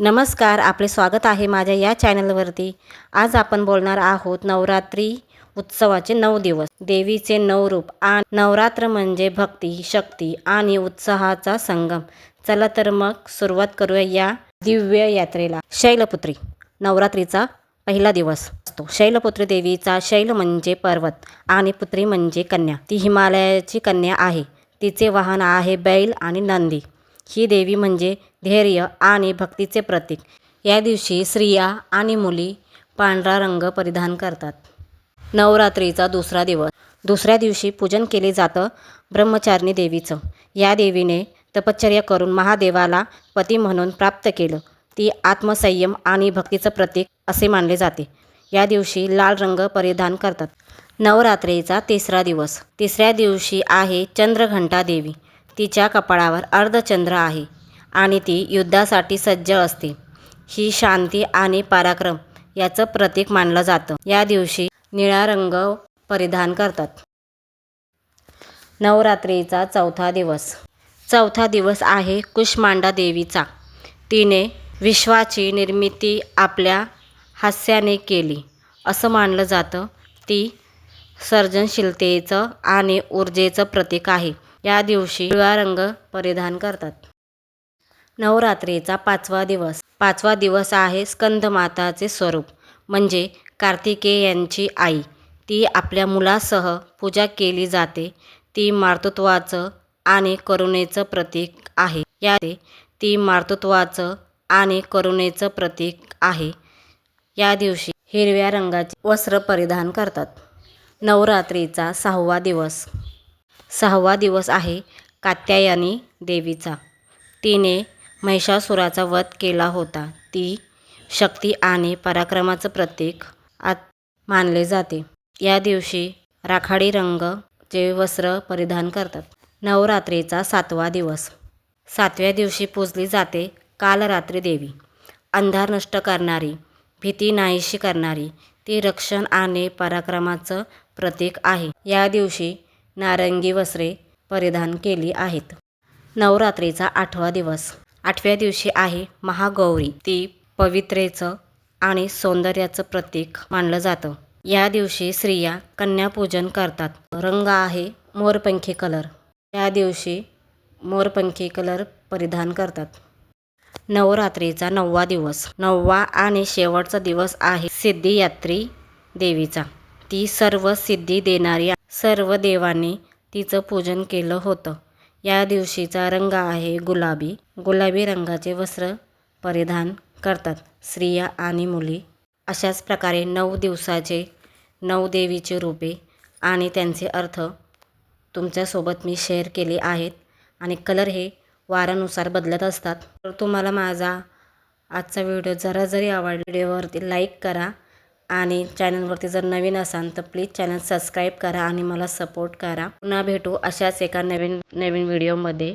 नमस्कार आपले स्वागत आहे माझ्या या चॅनलवरती. आज आपण बोलणार आहोत नवरात्री उत्सवाचे नऊ दिवस. देवीचे नऊ रूप आणि नवरात्र म्हणजे भक्ती शक्ती आणि उत्साहाचा संगम. चला तर मग सुरुवात करूया या दिव्य यात्रेला. शैलपुत्री नवरात्रीचा पहिला दिवस असतो. शैलपुत्री देवीचा शैल म्हणजे पर्वत आणि पुत्री म्हणजे कन्या. ती हिमालयाची कन्या आहे. तिचे वाहन आहे बैल आणि नंदी. ही देवी म्हणजे धैर्य आणि भक्तीचे प्रतीक. या दिवशी स्त्रिया आणि मुली पांढरा रंग परिधान करतात. नवरात्रीचा दुसरा दिवस. दुसऱ्या दिवशी पूजन केले जातं ब्रह्मचारिणी देवीचं. या देवीने तपश्चर्या करून महादेवाला पती म्हणून प्राप्त केलं. ती आत्मसंयम आणि भक्तीचं प्रतीक असे मानले जाते. या दिवशी लाल रंग परिधान करतात. नवरात्रीचा तिसरा दिवस. तिसऱ्या दिवशी आहे चंद्रघंटा देवी. तिच्या कपाळावर अर्धचंद्र आहे आणि ती युद्धासाठी सज्ज असते. ही शांती आणि पराक्रम याचं प्रतीक मानलं जातं. या दिवशी निळा रंग परिधान करतात. नवरात्रीचा चौथा दिवस. चौथा दिवस आहे कुष्मांडा देवीचा. तिने विश्वाची निर्मिती आपल्या हास्याने केली. असं मानलं जातं. ती सर्जनशीलतेचं आणि ऊर्जेचं प्रतीक आहे. या दिवशी पिवळा रंग परिधान करतात. नवरात्रीचा पाचवा दिवस. पाचवा दिवस आहे स्कंदमाताचे स्वरूप. म्हणजे कार्तिकेयांची आई. ती आपल्या मुलासह पूजा केली जाते. ती मातृत्वाचं आणि करुणेचं प्रतीक आहे. या ती मातृत्वाचं आणि करुणेचं प्रतीक आहे. या दिवशी हिरव्या रंगाचे वस्त्र परिधान करतात. नवरात्रीचा सहावा दिवस. सहावा दिवस आहे कात्यायनी देवीचा. तिने महिषासुराचा वध केला होता. ती शक्ती आणि पराक्रमाचं प्रतीक आत मानले जाते. या दिवशी राखाडी रंग जे वस्त्र परिधान करतात. नवरात्रीचा सातवा दिवस. सातव्या दिवशी पूजली जाते कालरात्री देवी. अंधार नष्ट करणारी भीती नाहीशी करणारी ती रक्षण आणि पराक्रमाचं प्रतीक आहे. या दिवशी नारंगी वस्त्रे परिधान केली आहेत. नवरात्रीचा आठवा दिवस. आठव्या दिवशी आहे महागौरी. ती पवित्रेचं आणि सौंदर्याचं प्रतीक मानलं जातं. या दिवशी स्त्रिया कन्यापूजन करतात. रंग आहे मोरपंखी कलर. या दिवशी मोरपंखी कलर परिधान करतात. नवरात्रीचा नववा दिवस. नववा आणि शेवटचा दिवस आहे सिद्धियात्री देवीचा. ती सर्व सिद्धी देणारी सर्व देवांनी तिचं पूजन केलं होतं. या दिवशीचा रंग आहे गुलाबी. गुलाबी रंगाचे वस्त्र परिधान करतात स्त्रिया आणि मुली. अशाच प्रकारे नऊ दिवसाचे नऊ देवीचे रूपे आणि त्यांचे अर्थ तुमच्यासोबत मी शेअर केले आहेत आणि कलर हे वारानुसार बदलत असतात. तर तुम्हाला माझा आजचा व्हिडिओ जरा जरी आवडला व्हिडिओवरती लाईक करा. आणि चॅनलवरती जर नवीन असाल तर प्लीज चॅनल सबस्क्राईब करा आणि मला सपोर्ट करा. पुन्हा भेटू अशाच एका नवीन नवीन व्हिडिओमध्ये.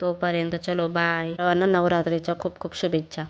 तोपर्यंत चलो बाय. नवरात्रीच्या खूप खूप शुभेच्छा.